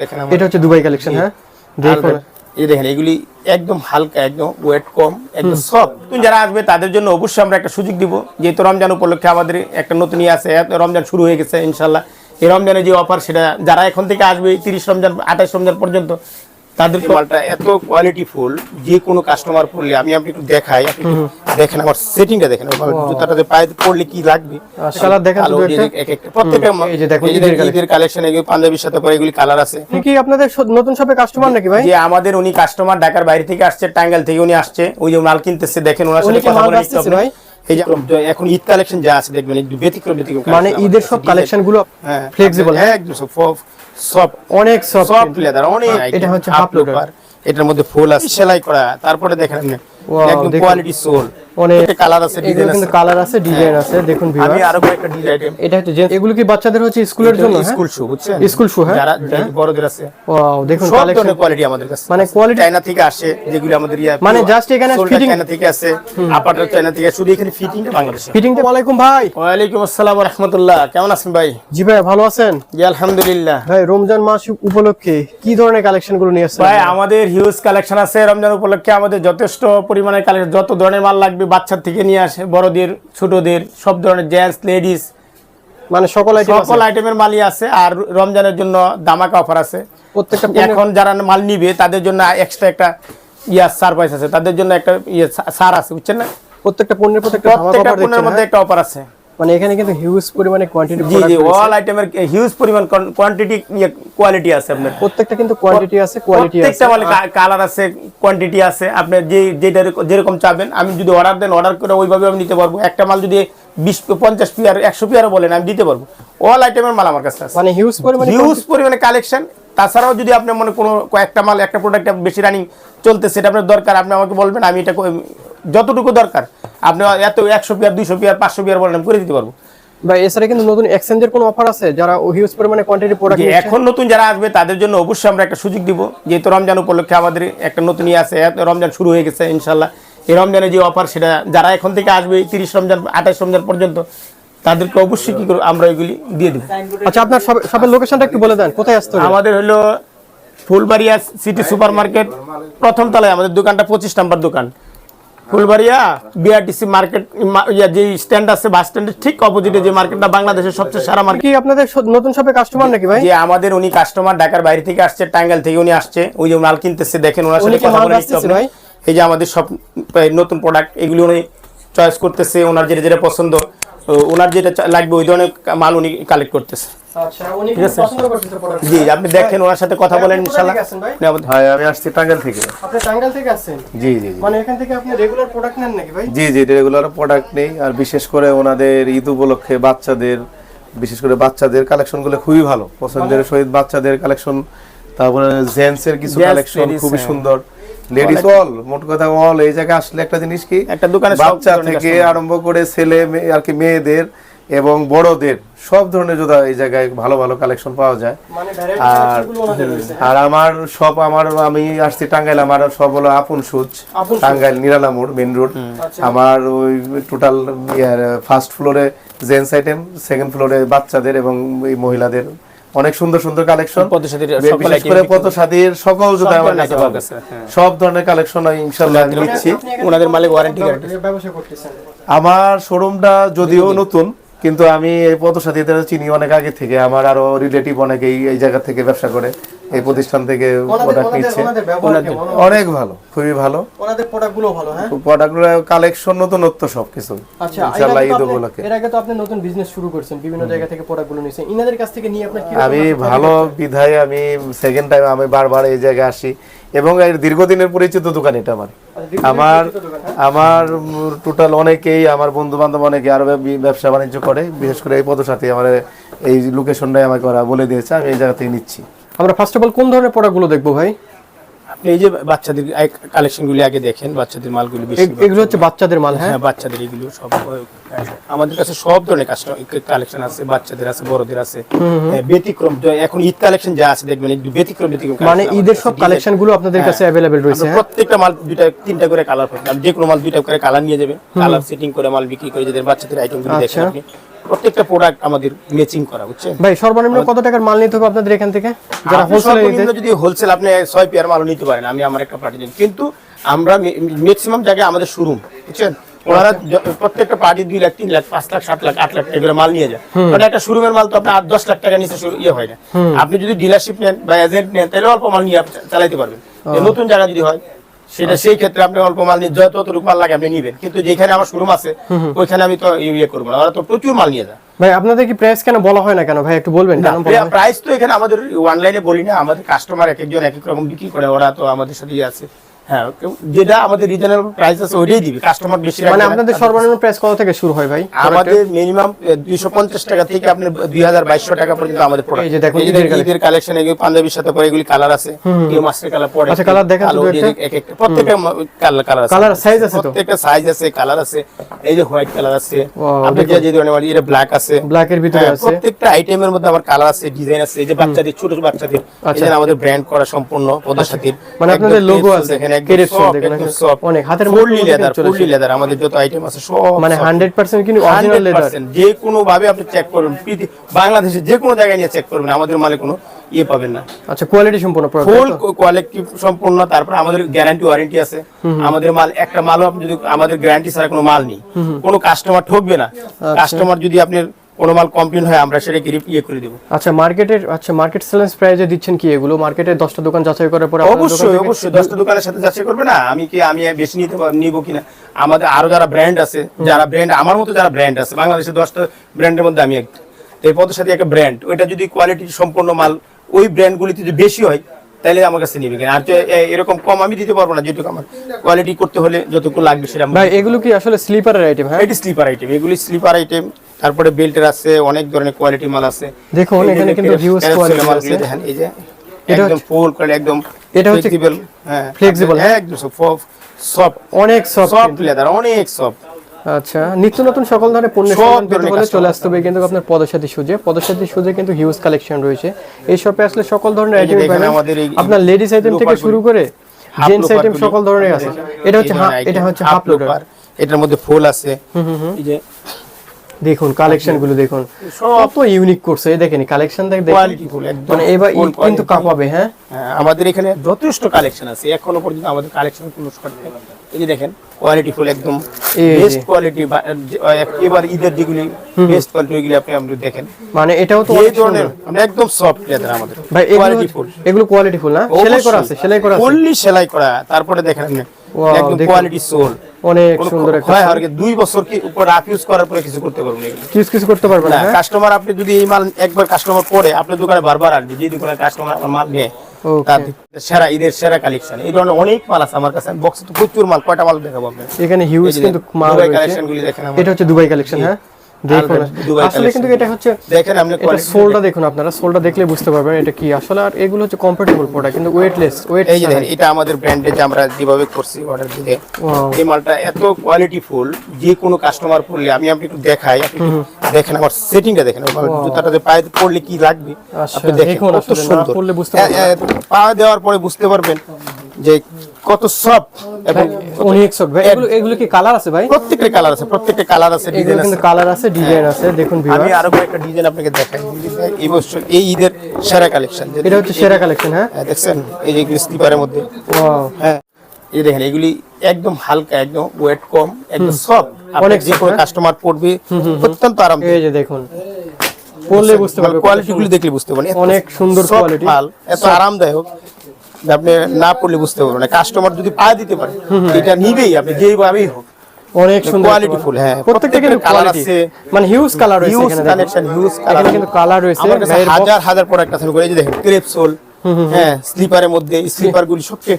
দেখেন এটা হচ্ছে দুবাই কালেকশন হ্যাঁ? এই দেখেন এগুলি একদম হালকা একদম ওয়েট কম একদম সফট নতুন যারা আসবে তাদের জন্য অবশ্যই আমরা একটা সুযোগ দিব যেহেতু রমজান উপলক্ষে আমাদের একটা নতুন আছে রমজান শুরু হয়ে গেছে ইনশাল্লাহ এই রমজানের যে অফার সেটা যারা এখন থেকে আসবে তিরিশ রমজান আঠাশ রমজান পর্যন্ত তাদের মালটা এত কোয়ালিটি ফুল যে কোনো কাস্টমার পড়লে আমি আপনি একটু দেখাই দেখেন আমার সেটিংটা দেখেন জুতাটা যে পায়ে পড়লে কি লাগবে? কালার দেখেন কালো শুধু যে একটা। এক একটা প্রত্যেকটা এই যে দেখুন, ঈদের কালেকশন এগুলো পাঞ্জাবির সাথে পরে এগুলি কালার আছে। কি আপনাদের নতুন কাস্টমার নাকি ভাই? যে আমাদের উনি কাস্টমার ঢাকার বাইরে থেকে আসছে টাঙ্গাইল থেকে উনি আসছে ওই যে মাল কিনতেছে দেখেন ওনার উনি সাথে কথা বলে বেচতেছে নিতে হবে। ভাই? এই যে এখন ঈদ কালেকশন যা আছে দেখবেন একটু ব্যতিক্রম ব্যতিক্রম মানে ঈদের সব কালেকশনগুলো হ্যাঁ ফ্লেক্সিবল হ্যাঁ? একদম সব সব অনেক সফট সফট লেদার অনেক এটা হচ্ছে হাফ loader, এটার মধ্যে ফুল আছে সেলাই করা তারপরে দেখেন একদম কোয়ালিটি সোল কালার আছে এগুলো ডিজাইন কিন্তু কালার আছে ডিজাইন আছে দেখুন আমি আরও কয়েকটা ডিজাইন এটা হচ্ছে এগুলো কি বাচ্চাদের হচ্ছে স্কুলের জন্য হ্যাঁ? স্কুল শু বুঝছেন? স্কুল শু হ্যাঁ। যারা যারা বড়দের আছে। ওয়াও দেখুন কালেকশন কোয়ালিটি আমাদের কাছে মানে quality- চায়না থেকে আসে যেগুলো আমাদের ইয়া মানে just এখানে fitting- চায়না থেকে আসে আপাটার চায়না থেকে শুধু এখানে ফিটিংটা বাংলাদেশে। ফিটিং ওয়ালাইকুম ভাই। ওয়ালাইকুম আসসালাম ওয়া রাহমাতুল্লাহ। কেমন আছেন ভাই? জি ভাই ভালো আছেন? জি আলহামদুলিল্লাহ। ভাই রমজান মাস উপলক্ষে কি ধরনের কালেকশনগুলো নিয়ে আসছেন? ভাই আমাদের হিউজ কালেকশন আছে। রমজান উপলক্ষে আমাদের যথেষ্ট পরিমাণে কালেকশন যত ধরনের মাল লাগবে বাচ্চার থেকে নিয়ে আসে বড়দের ছোটদের সব ধরনের জেন্টস লেডিস মানে সকল সকল আইটেমের মালই আছে আর রমজানের জন্য দামাকা অফার আছে। প্রত্যেকটা এখন যারা মাল নিবে তাদের জন্য এক্সট্রা একটা ইয়া সারপ্রাইজ আছে। তাদের জন্য একটা ইয়ে সার আছে বুঝছেন না? প্রত্যেকটা পণ্যের প্রত্যেকটা পণ্যের মধ্যে হ্যাঁ? একটা অফার আছে। মানে এখানে কিন্তু হিউজ পরিমাণে কোয়ান্টিটি জি জি অল আইটেমের হিউজ পরিমাণ কোয়ান্টিটি কোয়ালিটি আছে আপনার। প্রত্যেকটা কিন্তু কোয়ান্টিটি আছে কোয়ালিটি আছে। প্রত্যেকটা মালে কালার আছে কোয়ান্টিটি আছে। আপনি যে যেটা যেরকম চাবেন আমি যদি অর্ডার দেন অর্ডার করে ওইভাবে আমি নিতে পারব। একটা মাল যদি বিশ পঞ্চাশ পিয়ার একশো পিয়ারও বলেন আমি দিতে পারব। অল আইটেমের মাল আমার কাছে আছে। মানে হিউজ পরিমাণে হিউজ পরিমাণে কালেকশন তাছাড়াও যদি আপনি মনে কোনো কয়েকটা মাল একটা প্রোডাক্ট বেশি রানিং চলতে সেটা আপনার দরকার। আপনি আমাকে বলবেন আমি এটা যতটুকু দরকার। আপনি এত একশো পিয়ার দুইশো পিয়ার পাঁচশো পিয়ার বলেন আমি করে দিতে পারব। ভাই এছাড়া কিন্তু নতুন এক্সচেঞ্জের কোনো অফার আছে? যারা হিউজ পরিমাণে কোয়ান্টিটি প্রোডাক্ট এখন নতুন যারা আসবে তাদের জন্য অবশ্যই আমরা একটা সুযোগ দিব। যেহেতু রমজান উপলক্ষে আমাদের একটা নতুন ইয়ে আছে রমজান শুরু হয়ে গেছে ইনশাল্লাহ। এই রমজানের যে অফার সেটা যারা এখন থেকে আসবে তিরিশ রমজান আঠাশ রমজান পর্যন্ত তাদেরকে অবশ্যই কি করব আমরা এগুলি দিয়ে দেবো। আচ্ছা আপনার সব- সবের লোকেশনটা একটু বলে দেন কোথায় আসতে আমাদের হলো ফুলবাড়িয়া সিটি সুপার মার্কেট প্রথম তলায় আমাদের দোকানটা পঁচিশ নাম্বার দোকান। ফুলবাড়িয়া বিআরটিসি মার্কেট ইয়া যে স্ট্যান্ড আছে বাস স্ট্যান্ডের ঠিক অপোজিটে যে মার্কেটটা বাংলাদেশের সবচেয়ে সারা মার্কেট কি আপনাদের নতুন শপে কাস্টমার নাকি ভাই যে আমাদের উনি কাস্টমার ঢাকার বাইরে থেকে আসছে টাঙ্গাইল থেকে উনি আসছে ওই যে মাল কিনতেছে দেখেন ওনার সাথে কথা বলে। ভাই? এই যে আমাদের সব নতুন প্রোডাক্ট এগুলো উনি চয়েস করতেছে ওনার যেটা যেটা পছন্দ ওনার যেটা লাগবে ওই ধরনের মাল উনি কালেক্ট করতেছে। আচ্ছা ঠিক আছে। জি আপনি দেখেন ওনার সাথে কথা বলেন আমি আসছি টাঙ্গাইল থেকে। আপনি টাঙ্গাইল থেকে আসছেন? জি জি জি। মানে এখান থেকে আপনি রেগুলার প্রোডাক্ট নেন নাকি ভাই? জি জি রেগুলার প্রোডাক্ট নেই আর বিশেষ করে ওনাদের ঈদ উপলক্ষে বাচ্চাদের বিশেষ করে বাচ্চাদের কালেকশনগুলো খুবই ভালো। পছন্দের সহিত বাচ্চাদের কালেকশন তারপরে জেন্টস এর কিছু কালেকশন খুবই হ্যাঁ। সুন্দর। লেডিস অল মোট কথা অল এই জায়গায় আসলে একটা জিনিস কি? একটা দোকানে সব বাচ্চা থেকে আরম্ভ করে ছেলে মেয়ে আর কি মেয়েদের এবং বড়দের সব ধরনের জোদা এই জায়গায় ভালো ভালো কালেকশন পাওয়া যায়। মানে আর আর আমার সব আমার আমি আসছি টাঙ্গাইল আমার সব হলো আপন সুচ। Tangail Niralamor main road. আমার ওই টোটাল ফার্স্ট ফ্লোরে জেন্টস আইটেম সেকেন্ড ফ্লোরে বাচ্চাদের এবং এই মহিলাদের। অনেক সুন্দর সুন্দর কালেকশন সকল বিশেষ করে সকল জুতা আমার কাছে পাবে। সব ধরনের কালেকশন আমি ইনশাল্লাহ নিচ্ছি। ওনাদের মালিক ওয়ারেন্টি গ্যারান্টি ব্যবসা করতেছেন। আমার শোরুমটা যদিও নতুন কিন্তু আমি এই পথসাথীদের চিনি অনেক আগে থেকে। আমার আরও রিলেটিভ অনেকেই এই জায়গা থেকে ব্যবসা করে। এই প্রতিষ্ঠান থেকে প্রোডাক্ট নিচ্ছে। অনেক ভালো খুবই ভালো। ওনাদের প্রোডাক্টগুলো ভালো হ্যাঁ? প্রোডাক্টগুলো কালেকশন নতুনত্ব সবকিছু। আচ্ছা ইনশাআল্লাহ ঈদ উপলক্ষে এর আগে তো আপনি নতুন বিজনেস শুরু করছেন বিভিন্ন জায়গা থেকে প্রোডাক্টগুলো নিয়েছেন। ইনাদের কাছ থেকে নিয়ে আপনার কি আমি ভালো বিধায় আমি সেকেন্ড টাইম আমি বারবার এই জায়গায় আসি। এবং এর দীর্ঘদিনের পরিচিত দোকান এটা আমার। আমার পরিচিত দোকান, হ্যাঁ? আমার টোটাল অনেকেই আমার বন্ধু বান্ধব অনেকে আরও ব্যবসা বাণিজ্য করে। বিশেষ করে এই পদসাথী আমার এই লোকেশনটাই আমাকে ওরা বলে দিয়েছে আমি এই জায়গা থেকে নিচ্ছি। আমরা ফার্স্ট অফ অল কোন ধরনের প্রোডাক্টগুলো দেখব ভাই? আপনি এই যে বাচ্চাদের কালেকশনগুলি আগে দেখেন বাচ্চাদের মালগুলি এগুলো হচ্ছে বাচ্চাদের মাল হ্যাঁ? হ্যাঁ বাচ্চাদের এগুলো সব আমাদের কাছে সব ধরনের কালেকশন আছে বাচ্চাদের আছে বড়দের আছে। হ্যাঁ, ব্যতিক্রম এখন ঈদ কালেকশন যা আছে দেখবেন একটু ব্যতিক্রম ব্যতিক্রম মানে ঈদের সব কালেকশনগুলো আপনাদের কাছে অ্যাভেলেবেল রয়েছে হ্যাঁ? প্রত্যেকটা মাল দুইটা তিনটা করে কালার পাবেন। যে কোনো মাল দুইটা করে কালার নিয়ে যাবেন। কালার সেটিং করে মাল বিক্রি করে যাদের বাচ্চাদের আইটেমগুলো দেখেন আচ্ছা। আপনি। প্রত্যেকটা প্রোডাক্ট আমাদের ম্যাচিং করা বুঝছেন? ভাই সর্বনিম্ন কত টাকার মাল নিতে হবে আপনাদের এখান থেকে? যারা আপনি হোলসেলে নিতে যদি হোলসেল আপনি ছয় পেয়ার মালও নিতে পারেন আমি আমার একটা পার্টি দিন। কিন্তু আমরা ম্যাক্সিমাম জায়গায় আমাদের শোরুম বুঝছেন? ওনারা প্রত্যেকটা পার্টি দুই লাখ তিন লাখ পাঁচ লাখ সাত লাখ আট লাখ টাকা করে মাল নিয়ে যায়। কারণ একটা শোরুমের মাল তো আপনার আট দশ লাখ টাকা নিচে শুরু- ইয়ে হয় না। আপনি যদি ডিলারশিপ নেন বা এজেন্ট নেন তাহলে অল্প মাল নিয়ে আপনি চালাইতে পারবেন। নতুন জায়গা যদি হয় সেটা সেই ক্ষেত্রে আপনি অল্প মাল নিয়ে যতটুকু মাল লাগে আপনি নিবেন। কিন্তু যেখানে আমার শোরুম আছে ওইখানে আমি তো ইয়ে করব না। ওরা তো প্রচুর মাল নিয়ে যায় ভাই আপনাদের কি প্রাইস কেন বলা হয় না কেন? ভাই একটু বলবেন প্রাইস তো এখানে আমাদের অনলাইনে বলি না। আমাদের কাস্টমার এক একজন এক এক রকম বিক্রি করে ওরা তো আমাদের সাথে ইয়ে আছে। হ্যাঁ যেটা আমাদের রিজনেবল প্রাইস আছে ওইটাই দিবে। কাস্টমার বেশি মানে আপনাদের সর্বনিম্ন প্রাইস কত থেকে শুরু হয় ভাই? আমাদের মিনিমাম দুইশো পঞ্চাশ টাকা থেকে হাজার বাইশশো টাকা পর্যন্ত আমাদের product। এই যে দেখুন, এই যে ঈদের কালেকশন এগুলো পাঞ্জাবির সাথে পরে এগুলি কালার আছে। কেউ মাস্টার কালার পরে আচ্ছা, colour দেখান তো এক একটা। প্রত্যেকটা কালার কালার আছে। Colour size আছে তো? প্রত্যেকটা সাইজ আছে কালার আছে। এই যে হোয়াইট কালার আছে। আপনি যে যে ধরনের এটা ব্ল্যাক আছে। Black এর ভিতরে হ্যাঁ, আছে। প্রত্যেকটা আইটেমের মধ্যে আবার কালার আছে ডিজাইন আছে। এই যে বাচ্চাদের ছোট ছোট বাচ্চাদের আচ্ছা। এখানে আমাদের ব্র্যান্ড করা সম্পূর্ণ পদসাথীর মানে আপনাদের pencil আছে, দেখেন অনেক, হাতের আমাদের যত আইটেম আছে সব মানে soft। হান্ড্রেড পার্সেন্ট কিন্তু অরিজিনাল লেদার যে কোনো ভাবে আপনি চেক করবেন বাংলাদেশে যে কোনো জায়গায় নিয়ে চেক করবেন আমাদের মালে কোনো ইয়ে পাবেন না। আচ্ছা কোয়ালিটি সম্পূর্ণ ফুল কোয়ালিটি সম্পূর্ণ তারপর আমাদের গ্যারান্টি ওয়ারেন্টি আছে। আমাদের মাল একটা মালও আপনি যদি আমাদের গ্যারান্টি ছাড়া কোনো মাল নেই। কোনো কাস্টমার ঠকবে না। আচ্ছা। কাস্টমার যদি আপনার কোনো মাল কমপ্লেন হয় আমরা সেটাকে রি- ইয়ে করে দেবো। আচ্ছা মার্কেটের আচ্ছা মার্কেট সেলেন্স প্রাইজে দিচ্ছেন কি এগুলো? মার্কেটে দশটা দোকান যাচাই করার পরে অবশ্যই অবশ্যই দশটা দোকানের সাথে যাচাই করবে না? আমি কি আমি বেশি নিতে নিব কিনা? আমাদের আরও যারা ব্র্যান্ড আছে যারা ব্র্যান্ড আমার মতো যারা ব্র্যান্ড আছে বাংলাদেশে দশটা ব্র্যান্ডের মধ্যে আমি একটা পদের সাথে একটা ব্র্যান্ড ওইটা যদি কোয়ালিটি সম্পূর্ণ মাল ওই ব্র্যান্ডগুলিতে যদি বেশি হয় তাহলে আমার কাছে নিবে আর এরকম কম আমি দিতে পারব না যেটুকু আমার কোয়ালিটি করতে হলে যতটুকু লাগবে সেটা ভাই এগুলো কি আসলে স্লিপারের আইটেম হ্যাঁ? এটি স্লিপার আইটেম এগুলি স্লিপার আইটেম তারপরে বেল্টের আছে অনেক ধরনের কোয়ালিটি মাল আছে। দেখুন, এখানে কিন্তু পেরে quality মালগুলি আছে। দেখেন, এই যে এটা একদম ফুল করে একদম এটা হচ্ছে flexible, হ্যাঁ হ্যাঁ? একদম সফট অনেক সফট লেদার অনেক সফট আচ্ছা নিত্য নতুন সকল ধরনের পণ্য পেতে হলে চলে আসতে হবে কিন্তু আপনার পদসাথী সুজে। পদসাথী সুজে কিন্তু হিউজ কালেকশন রয়েছে। এই শপে আসলে সকল ধরনের আইটেম পাবেন। আপনার লেডিস আইটেম থেকে শুরু করে জেন্টস আইটেম সকল ধরনের আছে। এটা হচ্ছে এটা হচ্ছে হাফ লোডার এটার মধ্যে ফুল আছে। এই যে দেখুন কালেকশনগুলো দেখুন। কত ইউনিক করছে এই দেখেন কালেকশন মানে এবার কিন্তু। কাঁপাবে হ্যাঁ? হ্যাঁ, আমাদের এখানে যথেষ্ট কালেকশন আছে। এখনও পর্যন্ত আমাদের কালেকশন নেই এই যে দেখেন কোয়ালিটি ফুল একদম বেস্ট কোয়ালিটি এবার ঈদের যেগুলি বেস্ট কোয়ালিটি ওইগুলি আপনি আপনি দেখেন। মানে এটাও তো অনেক ধরনের আমরা একদম সফট লেদার আমাদের। ভাই এগুলো কোয়ালিটি ফুল এগুলো কোয়ালিটি ফুল না? সেলাই করা আছে সেলাই করা আছে। ফুললি সেলাই করা। তারপরে দেখেন একদম কোয়ালিটি সোল অনেক সুন্দর একটা হয় আর দুই বছর কি উপর রাফ ইউজ করার পরে কিছু করতে পারবেন করতে না হ্যাঁ। কাস্টমার আপনি যদি এই মাল একবার কাস্টমার পরে আপনার দোকানে বারবার আসবে যে দোকানে কাস্টমার আমার মাল নেয় সেরা ঈদের সেরা কালেকশন এই ধরনের অনেক মাল আছে আমার কাছে। বক্সে তো প্রচুর মাল কয়টা মাল দেখাবো এখানে হিউজ কিন্তু মাল কালেকশন গুলি দেখেন এটা হচ্ছে দুবাই কালেকশন হ্যাঁ? আসলে কিন্তু এটা হচ্ছে দেখেন আপনি এটা quality সোলটা দেখুন। আপনারা সোলটা দেখলে বুঝতে পারবেন এটা কি আসলে আর এগুলো হচ্ছে কমফোর্টেবল প্রোডাক্ট কিন্তু ওয়েটলেস ওয়েট এই দেখেন এটা আমাদের ব্র্যান্ডে যে আমরা যেভাবে করছি অর্ডার দিলে এই মালটা এত কোয়ালিটি ফুল যে কোনো কাস্টমার পড়লে আমি আপনি একটু দেখাই দেখেন আমার সেটিংটা দেখেন জুতাটাতে পায়ে পড়লে কি লাগবে আচ্ছা, আপনি দেখেন কত সুন্দর। এ- পা দেওয়ার পরে বুঝতে পারবেন যে কত সফট এবং অনেক সব। ভাই এগুলো এগুলো কি কালার আছে ভাই? প্রত্যেকটা কালার আছে প্রত্যেকটা কালার আছে ডিজাইন আছে কিন্তু কালার আছে ডিজাইন আছে দেখুন আমি আরও কয়েকটা ডিজাইন আপনাকে দেখাই। এই বছর এই ঈদের সেরা কালেকশন এটা হচ্ছে সেরা কালেকশন হ্যাঁ? দেখছেন? এই যে স্লিপারের মধ্যে। ওয়াও হ্যাঁ। এই দেখেন এগুলি একদম হালকা একদম ওয়েট কম একদম সফট অনেক যে কোনো হ্যাঁ? কাস্টমার পড়বে অত্যন্ত আরাম এই যে দেখুন পড়লে বুঝতে পারবে কোয়ালিটি গুলি দেখলে বুঝতে পারবেন। অনেক সুন্দর। মাল এত আরামদায়ক। আপনি না পড়লে বুঝতে পারবেন না। কাস্টমার যদি পা দিতে পারে এটা নিবেই আপনি যেভাবেই হোক। অনেক সুন্দর কোয়ালিটি ফুল হ্যাঁ প্রত্যেকটা কিন্তু কালার আছে। মানে হিউজ কালার রয়েছে হিউজ কালেকশন হিউজ কালার কিন্তু কালার রয়েছে আমার কাছে ভাইয়ের box- হাজার হাজার প্রোডাক্ট আছে। করে এই যে দেখেন ক্রেপ সোল হ্যাঁ স্লিপারের মধ্যে স্লিপার গুলি সবচেয়ে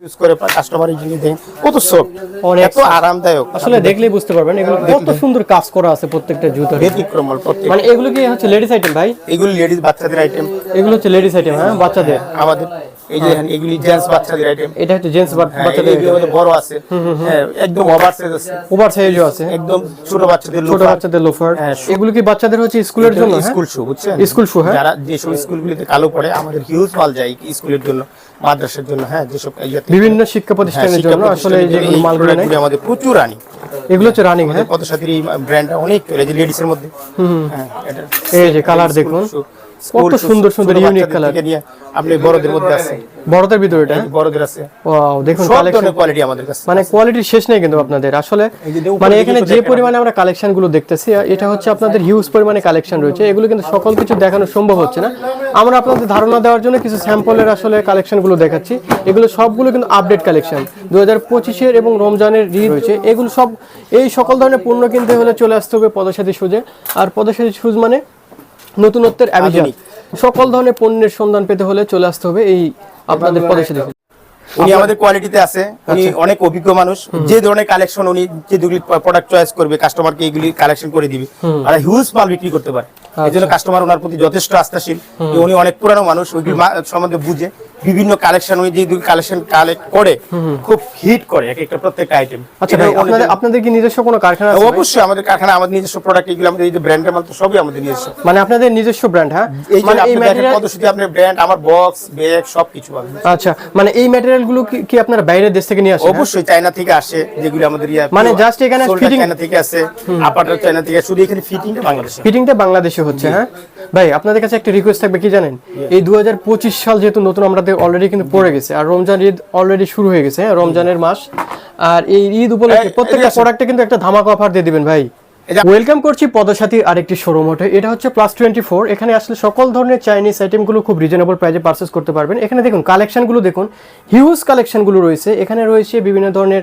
ইউজ করে কাস্টমারের জন্য। দেখেন কত সফট অনেক আরামদায়ক। আসলে দেখলেই বুঝতে পারবেন এগুলো কত সুন্দর কাজ করা আছে প্রত্যেকটা ব্যতিক্রম প্রত্যেক মানে এগুলো কি হচ্ছে লেডিস আইটেম ভাই? এগুলি লেডিস বাচ্চাদের আইটেম এগুলো হচ্ছে লেডিস আইটেম হ্যাঁ বাচ্চাদের? আমাদের। এই যে এগুলি জেন্টস বাচ্চাদের আইটেম এটা হচ্ছে জেন্টস হ্যাঁ বাচ্চাদের এগুলি আমাদের বড় আছে। হ্যাঁ একদম ওভার সাইজ আছে। ওভার সাইজও আছে। একদম ছোট বাচ্চাদের ছোট বাচ্চাদের লোফার হ্যাঁ, এগুলো কি বাচ্চাদের হচ্ছে স্কুলের জন্য হ্যাঁ? স্কুল শু বুঝছেন? স্কুল shoe, হ্যাঁ। যারা যেসব স্কুলগুলিতে কালো পড়ে আমাদের হিউজ মাল যায় স্কুলের জন্য মাদ্রাসার জন্য হ্যাঁ যেসব বিভিন্ন শিক্ষা হ্যাঁ, প্রতিষ্ঠানের জন্য আসলে যে মালগুলো আমাদের প্রচুর আনি এগুলো হচ্ছে রানিং হ্যাঁ? কত সাথের এই ব্র্যান্ডটা অনেক চলে যে লেডিস এর মধ্যে। হ্যাঁ এটা এই যে কালার দেখুন। কত সুন্দর সুন্দর ইউনিক কালার আপনি বড়দের মধ্যে আছে বড়দের ভিতরে এটা বড়দের আছে। ওয়াও দেখুন কালেকশন কোয়ালিটি আমাদের কাছে মানে কোয়ালিটির শেষ নেই কিন্তু আপনাদের। আসলে মানে এখানে যে পরিমাণে আমরা কালেকশনগুলো দেখতেছি এটা হচ্ছে আপনাদের হিউজ পরিমাণে কালেকশন রয়েছে। এগুলো কিন্তু সকল কিছু দেখানো সম্ভব হচ্ছে না। আমরা আপনাদের ধারণা দেওয়ার জন্য কিছু স্যাম্পলের আসলে কালেকশনগুলো দেখাচ্ছি। এগুলো সবগুলো কিন্তু আপডেট কালেকশন দু হাজার পঁচিশের এবং রমজানের রি রয়েছে। এগুলো সব এই সকল ধরনের পণ্য কিনতে হলে চলে আসতে হবে পদসাথী সুজে। আর পদসাথী সুজ মানে নতুনত্বের অ্যাভিজন সকল ধরনের পণ্যের সন্ধান পেতে হলে চলে আসতে হবে এই আপনাদের পদেশে দেখুন উনি আমাদের কোয়ালিটিতে আছে। উনি আচ্ছা। অনেক অভিজ্ঞ মানুষ। যে ধরনের কালেকশন উনি যে দুগুলি প্রোডাক্ট চয়েস করবে কাস্টমারকে এগুলি কালেকশন করে দিবে। আর হিউজ মাল বিক্রি করতে পারে। এই জন্য। কাস্টমার ওনার প্রতি যথেষ্ট আস্থাশীল উনি অনেক পুরানো মানুষ ওইগুলি সম্বন্ধে বুঝে। বিভিন্ন কালেকশন উনি যে কালেকশন কালেক্ট করে খুব হিট করে এক একটা প্রত্যেকটা আইটেম আচ্ছা আপনাদের আপনাদের কি নিজস্ব কোনো কারখানা আছে অবশ্যই আমাদের কারখানা আমাদের নিজস্ব প্রোডাক্ট এগুলো আমাদের এই যে ব্র্যান্ডের মাল তো সবই আমাদের নিজস্ব। মানে আপনাদের নিজস্ব ব্র্যান্ড হ্যাঁ? এই যে মানে এই আপনি দেখেন পদ্ধতি আপনার ব্র্যান্ড আমার বক্স ব্যাগ সবকিছু পাবেন আচ্ছা মানে এই ম্যাটেরিয়ালগুলো কি- আপনারা বাইরের দেশ থেকে নিয়ে আসেন হ্যাঁ? অবশ্যই চায়না থেকে আসে যেগুলো আমাদের ইয়া মানে জাস্ট এখানে fitting- চায়না থেকে আসে আপাটার চায়না থেকে শুধু এখানে ফিটিংটা বাংলাদেশে। ফিটিংটা বাংলাদেশে হচ্ছে হ্যাঁ? ভাই আপনাদের কাছে একটা রিকোয়েস্ট থাকবে কি জানেন? এই দু হাজার পঁচিশ সাল যেহেতু নতুন আমাদের অলরেডি কিন্তু পড়ে গেছে। আর রমজান ঈদ অলরেডি শুরু হয়ে গেছে রমজানের মাস। আর এই ঈদ উপলক্ষে প্রত্যেকটা প্রোডাক্টে কিন্তু একটা ধামাকা অফার দিয়ে দিবেন ভাই। ওয়েলকাম করছি পদসাথীর আরেকটি শোরুম ওঠে এটা হচ্ছে প্লাস টোয়েন্টি ফোর এখানে আসলে সকল ধরনের চাইনিজ আইটেমগুলো খুব রিজনেবল প্রাইসে পারচেস করতে পারবেন। এখানে দেখুন কালেকশনগুলো দেখুন। হিউজ কালেকশনগুলো রয়েছে। এখানে রয়েছে বিভিন্ন ধরনের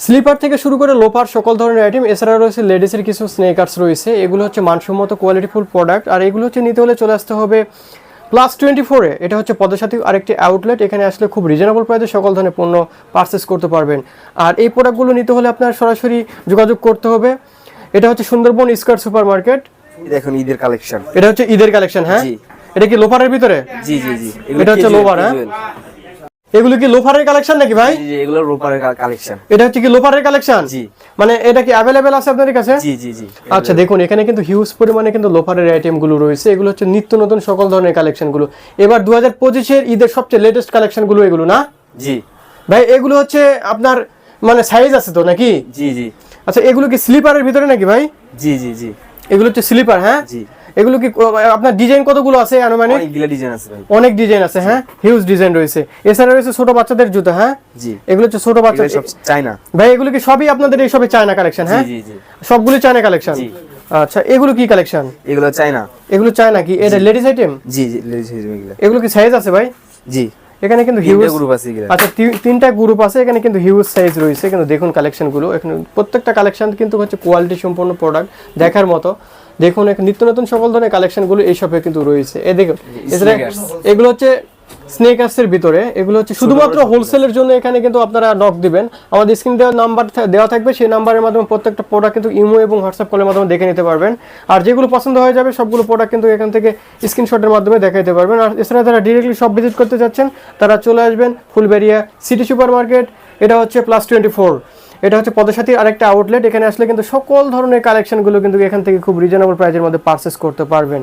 স্লিপার থেকে শুরু করে লোপার সকল ধরনের আইটেম এছাড়া রয়েছে লেডিসের কিছু স্নেকার্স রয়েছে। এগুলো হচ্ছে মানসম্মত কোয়ালিটিফুল প্রোডাক্ট আর এগুলো হচ্ছে নিতে হলে চলে আসতে হবে প্লাস টোয়েন্টি ফোরে এটা হচ্ছে পদসাথী আরেকটি আউটলেট এখানে আসলে খুব রিজনেবল প্রাইসে সকল ধরনের পণ্য পারচেস করতে পারবেন। আর এই প্রোডাক্টগুলো নিতে হলে আপনার সরাসরি যোগাযোগ করতে হবে। এটা হচ্ছে সুন্দরবন স্কোয়ার সুপার মার্কেট দেখুন ঈদের কালেকশন এটা হচ্ছে ঈদের কালেকশন হ্যাঁ? এটা কি লোফারের ভিতরে? জি জি জি। এটা হচ্ছে লোভার, হ্যাঁ? এগুলো কি লোফারের কালেকশন নাকি ভাই? জি এগুলো রোপারের কালেকশন এটা হচ্ছে কি লোফারের কালেকশন জি। মানে এটা কি অ্যাভেলেবেল আছে আপনাদের কাছে? জি জি জি। আচ্ছা দেখুন এখানে কিন্তু হিউজ পরিমাণে কিন্তু লোফারের আইটেমগুলো রয়েছে। এগুলো হচ্ছে নিত্য নতুন সকল ধরনের কালেকশনগুলো। এবার দু হাজার পঁচিশের ঈদের সবচেয়ে লেটেস্ট কালেকশনগুলো এগুলো না? জি। ভাই এগুলো হচ্ছে আপনার মানে সাইজ আছে তো নাকি? জি জি। আচ্ছা এগুলো কি স্লিপারের ভিতরে নাকি ভাই? জি জি জি। এগুলো হচ্ছে স্লিপার হ্যাঁ? জি। এগুলো কি আপনার ডিজাইন কতগুলো আছে আনুমানিক? অনেকগুলো ডিজাইন আছে ভাই। অনেক ডিজাইন আছে হ্যাঁ? হিউজ ডিজাইন রয়েছে। এছাড়া রয়েছে ছোট বাচ্চাদের জুতো হ্যাঁ? জি। এগুলো হচ্ছে ছোট বাচ্চা সব চাইনা ভাই এগুলো কি সবই আপনাদের এই সবই চায়না কালেকশন হ্যাঁ? জি জি সবগুলো চায়না কালেকশন জি। আচ্ছা এগুলো কি কালেকশন এগুলো চাইনা এগুলো চায়না কি? এটা লেডিস আইটেম জি জি লেডিস আইটেম এগুলো। এগুলো কি সাইজ আছে ভাই? জি। এখানে কিন্তু হিউজ গ্রুপ আছে আচ্ছা তিনটা গ্রুপ আছে এখানে কিন্তু হিউজ সাইজ রয়েছে। কিন্তু দেখুন কালেকশনগুলো এখানে প্রত্যেকটা কালেকশন কিন্তু হচ্ছে কোয়ালিটি সম্পন্ন প্রোডাক্ট দেখার মতো। দেখুন নিত্য নতুন সকল ধরনের কালেকশনগুলো এই শপে কিন্তু রয়েছে। এই দেখুন এছাড়া এগুলো হচ্ছে স্নেকার্সের ভিতরে। এগুলো হচ্ছে শুধুমাত্র হোলসেলের জন্য এখানে কিন্তু আপনারা নক দিবেন। আমাদের স্ক্রিন দেওয়া নাম্বার দেওয়া থাকবে সেই নাম্বারের মাধ্যমে প্রত্যেকটা প্রোডাক্ট কিন্তু ইমো এবং হোয়াটসঅ্যাপ কলের মাধ্যমে দেখে নিতে পারবেন। আর যেগুলো পছন্দ হয়ে যাবে সবগুলো প্রোডাক্ট কিন্তু এখান থেকে স্ক্রিনশটের মাধ্যমে দেখাইতে পারবেন। আর এছাড়া যারা ডিরেক্টলি সব ভিজিট করতে যাচ্ছেন তারা চলে আসবেন ফুলবেরিয়া সিটি সুপার মার্কেট এটা হচ্ছে প্লাস টোয়েন্টি ফোর এটা হচ্ছে পদসাথীর আরেকটা আউটলেট এখানে আসলে কিন্তু সকল ধরনের কালেকশনগুলো কিন্তু এখান থেকে খুব রিজনেবল প্রাইজের মধ্যে পারচেস করতে পারবেন।